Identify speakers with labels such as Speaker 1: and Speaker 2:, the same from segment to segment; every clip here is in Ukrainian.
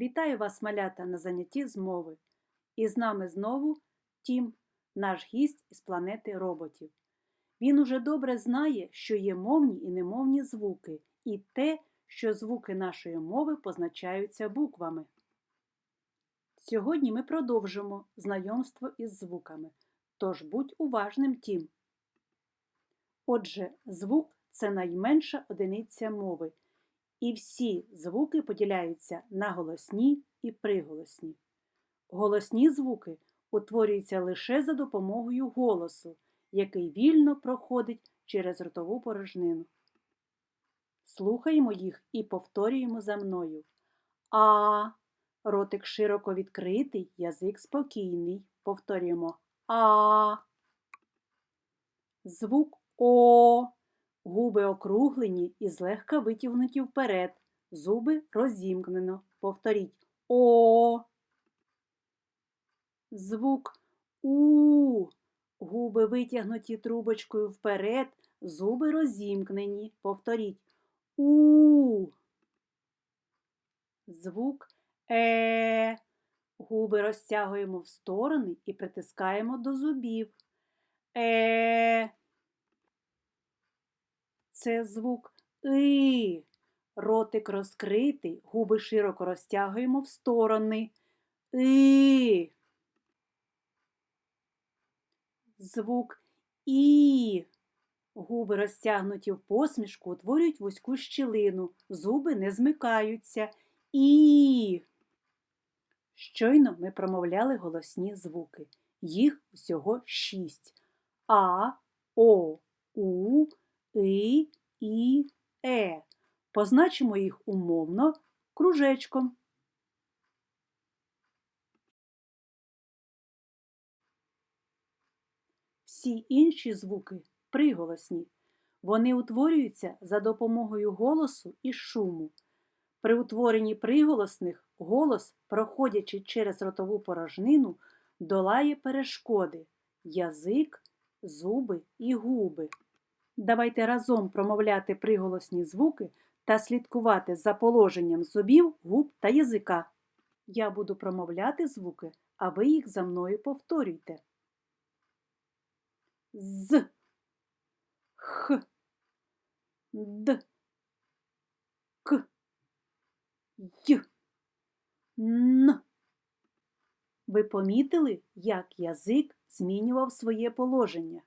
Speaker 1: Вітаю вас, малята, на занятті з мови. І з нами знову Тім, наш гість із планети роботів. Він уже добре знає, що є мовні і немовні звуки, і те, що звуки нашої мови позначаються буквами. Сьогодні ми продовжимо знайомство із звуками. Тож будь уважним Тім. Отже, звук це найменша одиниця мови. І всі звуки поділяються на голосні і приголосні. Голосні звуки утворюються лише за допомогою голосу, який вільно проходить через ротову порожнину. Слухаємо їх і повторюємо за мною. А. Ротик широко відкритий, язик спокійний. Повторюємо А. Звук О. Губи округлені і злегка витягнуті вперед. Зуби розімкнено. Повторіть О. Звук У. Губи витягнуті трубочкою вперед. Зуби розімкнені. Повторіть У. Звук Е. Губи розтягуємо в сторони і притискаємо до зубів. Е. Це звук И. Ротик розкритий, губи широко розтягуємо в сторони. И. Звук І. Губи розтягнуті в посмішку, утворюють вузьку щілину, зуби не змикаються. І. Щойно ми промовляли голосні звуки. Їх всього шість. А, О, У, И, І, Е. Позначимо їх умовно кружечком. Всі інші звуки приголосні. Вони утворюються за допомогою голосу і шуму. При утворенні приголосних голос, проходячи через ротову порожнину, долає перешкоди язик, зуби і губи. Давайте разом промовляти приголосні звуки та слідкувати за положенням зубів, губ та язика. Я буду промовляти звуки, а ви їх за мною повторюйте. З, Х, Д, К, Й, Н. Ви помітили, як язик змінював своє положення?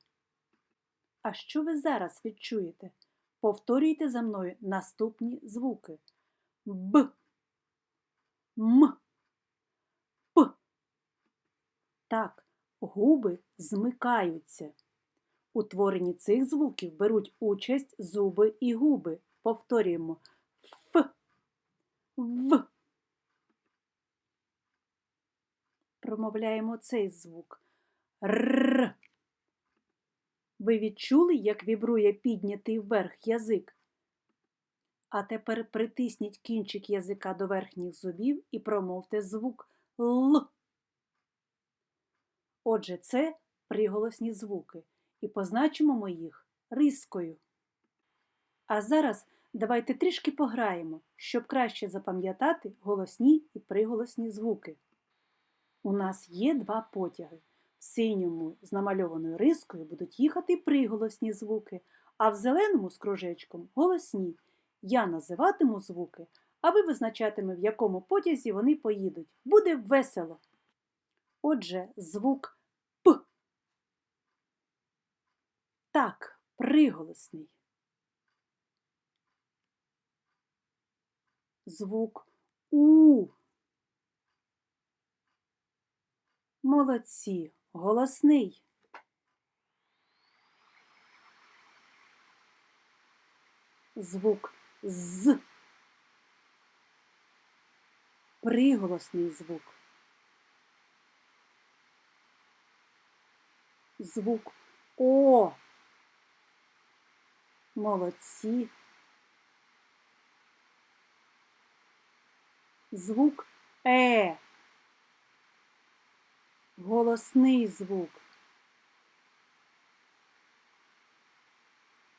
Speaker 1: А що ви зараз відчуєте? Повторюйте за мною наступні звуки Б, М, П. Так, губи змикаються. У творенні цих звуків беруть участь зуби і губи. Повторюємо Ф, В. Промовляємо цей звук Р. Ви відчули, як вібрує піднятий вверх язик? А тепер притисніть кінчик язика до верхніх зубів і промовте звук Л. Отже, це приголосні звуки, і позначимо ми їх рискою. А зараз давайте трішки пограємо, щоб краще запам'ятати голосні і приголосні звуки. У нас є два потяги. Синьому з намальованою рискою будуть їхати приголосні звуки, а в зеленому з кружечком голосні. Я називатиму звуки, а ви визначатиме, в якому потязі вони поїдуть. Буде весело. Отже, звук П. Так, приголосний. Звук У. Молодці, голосний. Звук з. Приголосний звук. Звук О. Молодці. Звук Е голосний звук,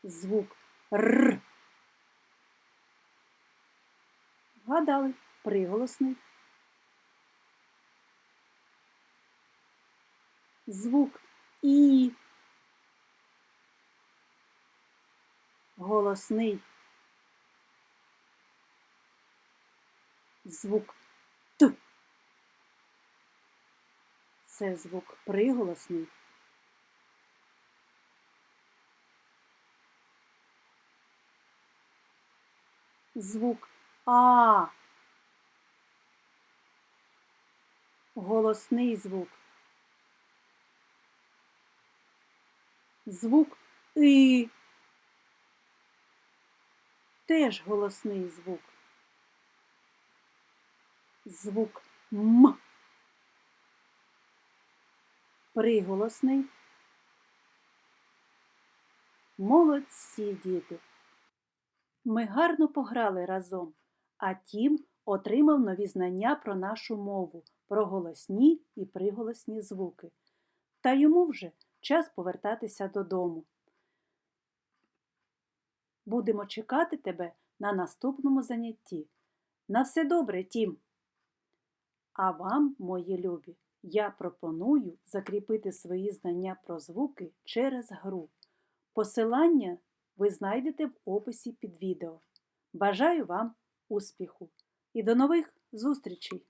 Speaker 1: звук Р. Гадали приголосний. Звук І. Голосний. Звук Це звук приголосний. Звук А. Голосний звук. Звук И. Теж голосний звук. Звук М. Приголосний. Молодці, діти. Ми гарно пограли разом, а Тім отримав нові знання про нашу мову, про голосні і приголосні звуки. Та йому вже час повертатися додому. Будемо чекати тебе на наступному занятті. На все добре, Тім! А вам, мої любі, я пропоную закріпити свої знання про звуки через гру. Посилання ви знайдете в описі під відео. Бажаю вам успіху і до нових зустрічей!